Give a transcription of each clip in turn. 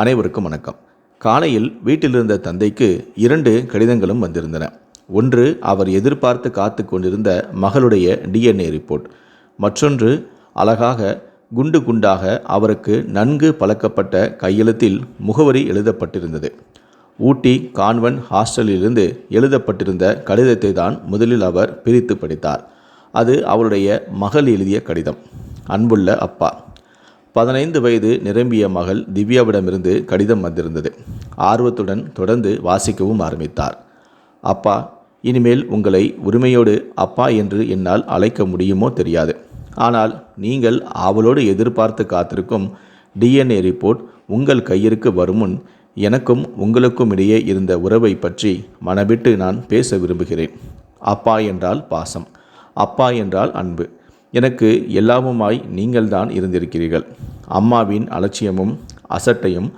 அனைவருக்கும் வணக்கம். காலையில் வீட்டிலிருந்த தந்தைக்கு இரண்டு கடிதங்களும் வந்திருந்தன. ஒன்று அவர் எதிர்பார்த்து காத்து கொண்டிருந்த மகளுடைய டிஎன்ஏ ரிப்போர்ட் மற்றொன்று அழகாக குண்டு குண்டாக அவருக்கு நன்கு பழக்கப்பட்ட கையெழுத்தில் முகவரி எழுதப்பட்டிருந்தது. ஊட்டி கான்வென்ட் ஹாஸ்டலிலிருந்து எழுதப்பட்டிருந்த கடிதத்தை தான் முதலில் அவர் பிரித்து படித்தார். அது அவருடைய மகள் எழுதிய கடிதம். அன்புள்ள அப்பா. பதினைந்து வயது நிரம்பிய மகள் திவ்யாவிடமிருந்து கடிதம் வந்திருந்தது. ஆர்வத்துடன் தொடர்ந்து வாசிக்கவும் ஆரம்பித்தார். அப்பா இனிமேல் உங்களை உரிமையோடு அப்பா என்று என்னால் அழைக்க முடியுமோ தெரியாது. ஆனால் நீங்கள் ஆவலோடு எதிர்பார்த்து காத்திருக்கும் டிஎன்ஏ ரிப்போர்ட் உங்கள் கையிற்கு வரும் முன் எனக்கும் உங்களுக்கும் இடையே இருந்த உறவை பற்றி மனவிட்டு நான் பேச விரும்புகிறேன். அப்பா என்றால் பாசம். அப்பா என்றால் அன்பு. எனக்கு எல்லாமுமாய் நீங்கள்தான் இருந்திருக்கிறீர்கள். அம்மாவின் அலட்சியமும் அசட்டையும்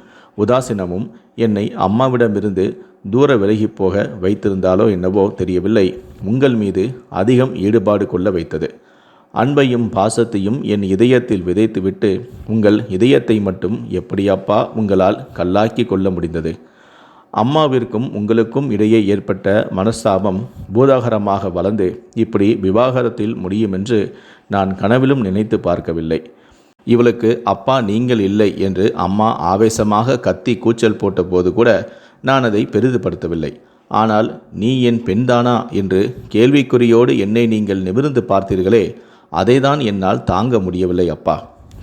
உதாசீனமும் என்னை அம்மாவிடமிருந்து தூர விலகிப் போக வைத்திருந்தாலோ என்னவோ தெரியவில்லை. உங்கள் மீது அதிகம் ஈடுபாடு கொள்ள வைத்தது. அன்பையும் பாசத்தையும் என் இதயத்தில் விதைத்துவிட்டு உங்கள் இதயத்தை மட்டும் எப்படியப்பா உங்களால் கல்லாக்கி கொள்ள முடிந்தது? அம்மாவிற்கும் உங்களுக்கும் இடையே ஏற்பட்ட மனஸ்தாபம் பூதாகரமாக வளர்ந்து இப்படி விவாகரத்தில் முடியுமென்று நான் கனவிலும் நினைத்து பார்க்கவில்லை. இவளுக்கு அப்பா நீங்கள் இல்லை என்று அம்மா ஆவேசமாக கத்தி கூச்சல் போட்டபோது கூட நான் அதை பெரிதுபடுத்தவில்லை. ஆனால் நீ என் பெண்தானா என்று கேள்விக்குறியோடு என்னை நீங்கள் நிமிர்ந்து பார்த்தீர்களே அதைதான் என்னால் தாங்க முடியவில்லை அப்பா.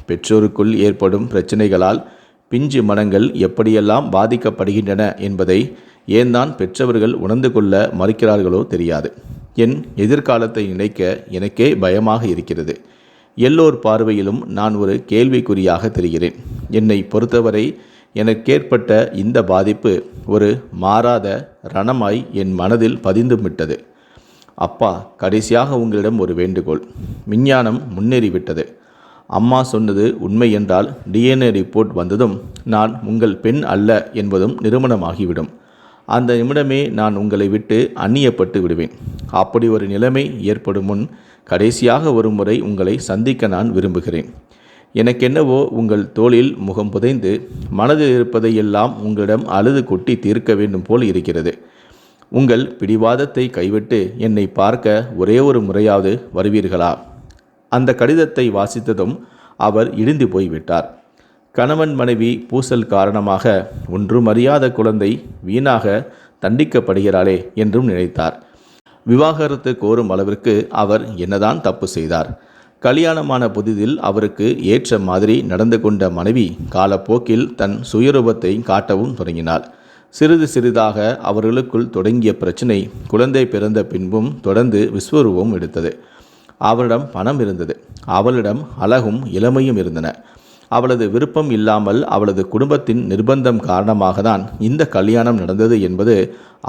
பெற்றோருக்குள் ஏற்படும் பிரச்சனைகளால் பிஞ்சு மனங்கள் எப்படியெல்லாம் பாதிக்கப்படுகின்றன என்பதை ஏன்தான் பெற்றவர்கள் உணர்ந்து கொள்ள மறுக்கிறார்களோ தெரியாது. என் எதிர்காலத்தை நினைக்க எனக்கே பயமாக இருக்கிறது. எல்லோர் பார்வையிலும் நான் ஒரு கேள்விக்குறியாக தெரிகிறேன். என்னை பொறுத்தவரை எனக்கேற்பட்ட இந்த பாதிப்பு ஒரு மாறாத ரணமாய் என் மனதில் பதிந்து விட்டது அப்பா கடைசியாக உங்களிடம் ஒரு வேண்டுகோள். விஞ்ஞானம் முன்னேறிவிட்டது. அம்மா சொன்னது உண்மை என்றால் டிஎன்ஏ ரிப்போர்ட் வந்ததும் நான் உங்கள் பெண் அல்ல என்பதும் நிறுவனமாகிவிடும். அந்த நிமிடமே நான் உங்களை விட்டு அந்நியப்பட்டு விடுவேன். அப்படி ஒரு நிலைமை ஏற்படும் முன் கடைசியாக ஒரு முறை உங்களை சந்திக்க நான் விரும்புகிறேன். எனக்கென்னவோ உங்கள் தோளில் முகம் புதைந்து மனதில் இருப்பதையெல்லாம் உங்களிடம் அழுது கொட்டி தீர்க்க வேண்டும் போல் இருக்கிறது. உங்கள் பிடிவாதத்தை கைவிட்டு என்னை பார்க்க ஒரே ஒரு முறையாவது வருவீர்களா? அந்த கடிதத்தை வாசித்ததும் அவர் இடிந்து போய்விட்டார். கணவன் மனைவி பூசல் காரணமாக ஒன்றும் அறியாத குழந்தை வீணாக தண்டிக்கப்படுகிறாளே என்றும் நினைத்தார். விவாகரத்து கோரும் அளவிற்கு அவர் என்னதான் தப்பு செய்தார். கல்யாணமான புதிதில் அவருக்கு ஏற்ற மாதிரி நடந்து கொண்ட மனைவி காலப்போக்கில் தன் சுயரூபத்தை காட்டவும் தொடங்கினாள். சிறிது சிறிதாக அவர்களுக்குள் தொடங்கிய பிரச்சினை குழந்தை பிறந்த பின்பும் தொடர்ந்து விஸ்வரூபம் எடுத்தது. அவளிடம் பணம் இருந்தது. அவளிடம் அழகும் இளமையும் இருந்தன. அவளது விருப்பம் இல்லாமல் அவளது குடும்பத்தின் நிர்பந்தம் காரணமாக தான் இந்த கல்யாணம் நடந்தது என்பது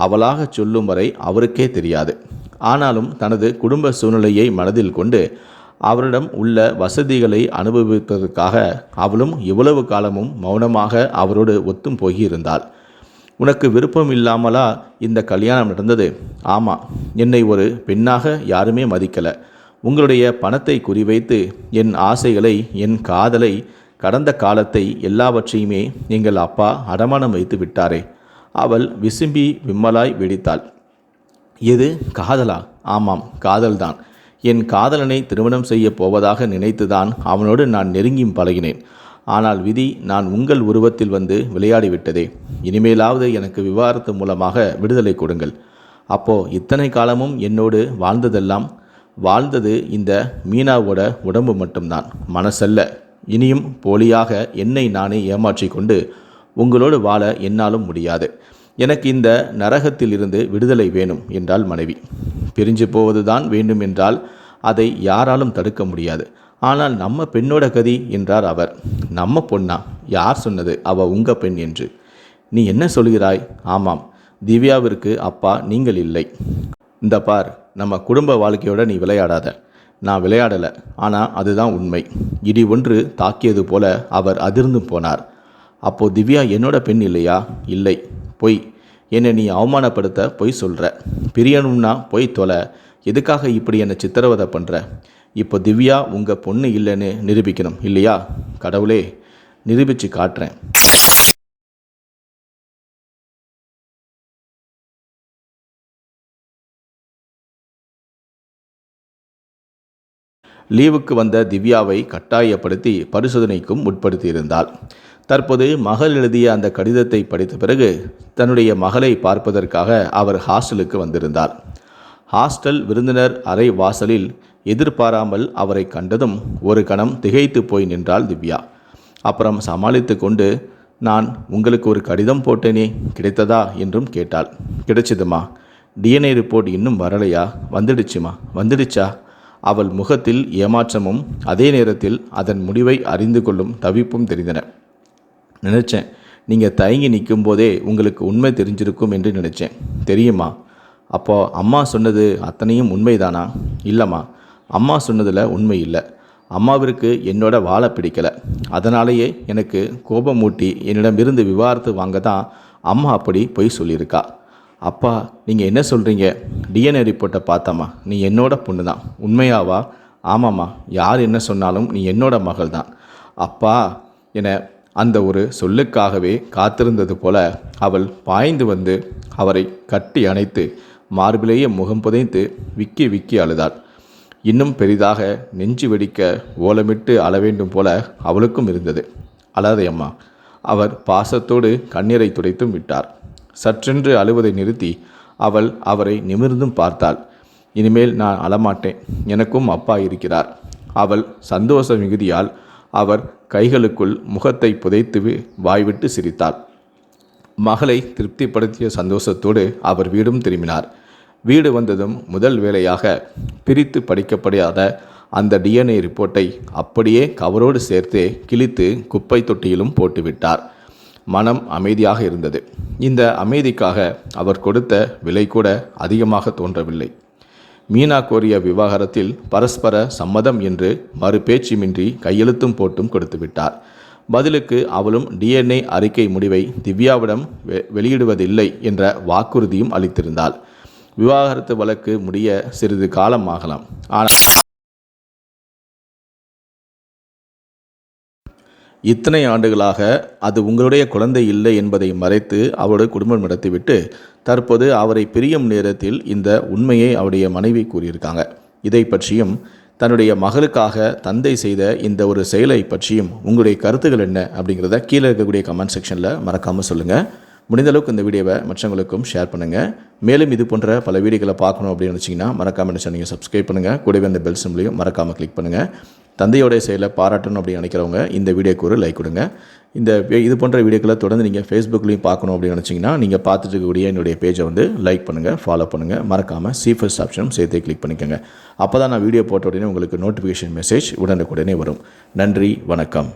அவளாக சொல்லும் வரை அவருக்கே தெரியாது. ஆனாலும் தனது குடும்ப சூழ்நிலையை மனதில் கொண்டு அவரிடம் உள்ள வசதிகளை அனுபவிப்பதற்காக அவளும் இவ்வளவு காலமும் மௌனமாக அவரோடு ஒத்தும் போகியிருந்தாள் உனக்கு விருப்பம் இல்லாமலா இந்த கல்யாணம் நடந்தது? ஆமாம் என்னை ஒரு பெண்ணாக யாருமே மதிக்கலை. உங்களுடைய பணத்தை குறிவைத்து என் ஆசைகளை என் காதலை கடந்த காலத்தை எல்லாவற்றையுமே எங்கள் அப்பா அடமானம் வைத்து விட்டாரே. அவள் விசும்பி விம்மலாய் வெடித்தாள். எது? காதலா? ஆமாம் காதல்தான். என் காதலனை திருமணம் செய்ய போவதாக நினைத்துதான் அவனோடு நான் நெருங்கியும் பழகினேன். ஆனால் விதி நான் உங்கள் உருவத்தில் வந்து விளையாடிவிட்டதே. இனிமேலாவது எனக்கு விவாகரத்து மூலமாக விடுதலை கொடுங்கள். அப்போ இத்தனை காலமும் என்னோடு வாழ்ந்ததெல்லாம் வாழ்ந்தது இந்த மீனாவோட உடம்பு மட்டும்தான் மனசல்ல. இனியும் போலியாக என்னை நானே ஏமாற்றி கொண்டு உங்களோடு வாழ என்னாலும் முடியாது. எனக்கு இந்த நரகத்தில் இருந்து விடுதலை வேணும் என்றால் மனைவி. பிரிஞ்சு போவதுதான் வேண்டும் என்றால் அதை யாராலும் தடுக்க முடியாது. ஆனால் நம்ம பெண்ணோட கதி என்றார் அவர். நம்ம பொண்ணா? யார் சொன்னது? அவ உங்க பெண் என்று. நீ என்ன சொல்கிறாய்? ஆமாம் திவ்யாவிற்கு அப்பா நீங்கள் இல்லை. இந்த பார் நம்ம குடும்ப வாழ்க்கையோட நீ விளையாடாத. நான் விளையாடலை ஆனால் அதுதான் உண்மை. இடி ஒன்று தாக்கியது போல அவர் அதிர்ந்து போனார். அப்போது திவ்யா என்னோட பெண் இல்லையா? இல்லை. பொய். என்னை நீ அவமானப்படுத்த பொய் சொல்கிற பிரியணும்னா பொய் தொலை. எதுக்காக இப்படி என்னை சித்திரவதை பண்ணுற இப்போ திவ்யா உங்கள் பொண்ணு இல்லைன்னு நிரூபிக்கணும் இல்லையா? கடவுளே நிரூபித்து காட்டுறேன். லீவுக்கு வந்த திவ்யாவை கட்டாயப்படுத்தி பரிசோதனைக்கும் உட்படுத்தியிருந்தாள். தற்போது மகள் எழுதிய அந்த கடிதத்தை படித்த பிறகு தன்னுடைய மகளை பார்ப்பதற்காக அவர் ஹாஸ்டலுக்கு வந்திருந்தார். ஹாஸ்டல் விருந்தினர் அறை வாசலில் எதிர்பாராமல் அவரை கண்டதும் ஒரு கணம் திகைத்து போய் நின்றாள் திவ்யா. அப்புறம் சமாளித்து கொண்டு நான் உங்களுக்கு ஒரு கடிதம் போட்டேனே கிடைத்ததா? என்றும் கேட்டாள். கிடைச்சதுமா? டிஎன்ஏ ரிப்போர்ட் இன்னும் வரலையா? வந்துடுச்சுமா? வந்துடுச்சா? அவள் முகத்தில் ஏமாற்றமும் அதே நேரத்தில் அதன் முடிவை அறிந்து கொள்ளும் தவிப்பும் தெரிந்தன. நினச்சேன் நீங்கள் தயங்கி நிற்கும் போதே உங்களுக்கு உண்மை தெரிஞ்சிருக்கும் என்று நினச்சேன். தெரியுமா? அப்போ அம்மா சொன்னது அத்தனையும் உண்மைதானா? இல்லைம்மா அம்மா சொன்னதில் உண்மை இல்லை. அம்மாவிற்கு என்னோட வாழை பிடிக்கலை. அதனாலேயே எனக்கு கோபமூட்டி என்னிடமிருந்து விவாகரத்து வாங்க தான் அம்மா அப்படி பொய் சொல்லியிருக்கா. அப்பா நீங்கள் என்ன சொல்கிறீங்க டிஎன்ஏ ரிப்போர்ட்டை பார்த்தம்மா. நீ என்னோட பொண்ணு தான் உண்மையாவா? ஆமாம்மா. யார் என்ன சொன்னாலும் நீ என்னோட மகள் தான் அப்பா என அந்த ஒரு சொல்லுக்காகவே காத்திருந்தது போல அவள் பாய்ந்து வந்து அவரை கட்டி அணைத்து மார்பிலேயே முகம் புதைத்து விக்கி விக்கி அழுதாள். இன்னும் பெரிதாக நெஞ்சு வெடிக்க ஓலமிட்டு அழ வேண்டும் போல அவளுக்கும் இருந்தது. அழாதே அம்மா அவர் பாசத்தோடு கண்ணீரை துடைத்தும் விட்டார். சற்றென்று அழுவதை நிறுத்தி அவள் அவரை நிமிர்ந்தும் பார்த்தாள். இனிமேல் நான் அழமாட்டேன். எனக்கும் அப்பா இருக்கிறார். அவள் சந்தோஷ மிகுதியால் அவர் கைகளுக்குள் முகத்தை புதைத்து வாய்விட்டு சிரித்தாள். மகளை திருப்திப்படுத்திய சந்தோஷத்தோடு அவர் வீடும் திரும்பினார். வீடு வந்ததும் முதல் வேலையாக பிரித்து படிக்கப்படாத அந்த டிஎன்ஏ ரிப்போர்ட்டை அப்படியே கவரோடு சேர்த்து கிழித்து குப்பை தொட்டியிலும் போட்டுவிட்டார். மனம் அமைதியாக இருந்தது. இந்த அமைதிக்காக அவர் கொடுத்த விலை கூட அதிகமாக தோன்றவில்லை. மீனா கோரிய விவாகரத்தில் பரஸ்பர சம்மதம் என்று மறுபேச்சுமின்றி கையெழுத்தும் போட்டும் கொடுத்துவிட்டார் பதிலுக்கு அவளும் டிஎன்ஏ அறிக்கை முடிவை திவ்யாவிடம் வெ- வெளியிடுவதில்லை என்ற வாக்குறுதியும் அளித்திருந்தாள். விவாகரத்து வழக்கு முடிய சிறிது காலம் ஆகலாம். ஆனால் இத்தனை ஆண்டுகளாக அது உங்களுடைய குழந்தை இல்லை என்பதை மறைத்து அவருடைய குடும்பம் நடத்திவிட்டு தற்போது அவரை பிரியும் நேரத்தில் இந்த உண்மையை அவருடைய மனைவி கூறியிருக்காங்க. இதை பற்றியும் தன்னுடைய மகளுக்காக தந்தை செய்த இந்த ஒரு செயலை பற்றியும் உங்களுடைய கருத்துக்கள் என்ன அப்படிங்கிறத கீழே இருக்கக்கூடிய கமெண்ட் செக்ஷனில் மறக்காமல் சொல்லுங்கள் முடிந்தளவுக்கு இந்த வீடியோவை மற்றவங்களுக்கும் ஷேர் பண்ணுங்கள் மேலும் இது போன்ற பல வீடியோக்களை பார்க்கணும் அப்படின்னு நினச்சிங்கன்னா மறக்காமல் நீங்கள் சப்ஸ்கிரைப் பண்ணுங்கள் கூடவே அந்த பெல் சிம்லையும் மறக்காமல் கிளிக் பண்ணுங்கள் தந்தையோடைய செயலை பாராட்டணும் அப்படின்னு நினைக்கிறவங்க இந்த வீடியோக்கு ஒரு லைக் கொடுங்க. இந்த இது போன்ற வீடியோக்களை தொடர்ந்து நீங்கள் ஃபேஸ்புக்லேயும் பார்க்கணும் அப்படின்னு நினச்சிங்கன்னா நீங்கள் பார்த்துட்டு இருக்கக்கூடிய என்னுடைய பேஜை வந்து லைக் பண்ணுங்கள் ஃபாலோ பண்ணுங்கள் மறக்காமல் சி ஃபர்ஸ்ட் ஆப்ஷனும் சேர்த்தே கிளிக் பண்ணிக்கோங்க. அப்போ தான் நான் வீடியோ போட்ட உடனே உங்களுக்கு நோட்டிஃபிகேஷன் மெசேஜ் உடனுக்குடனே வரும். நன்றி வணக்கம்.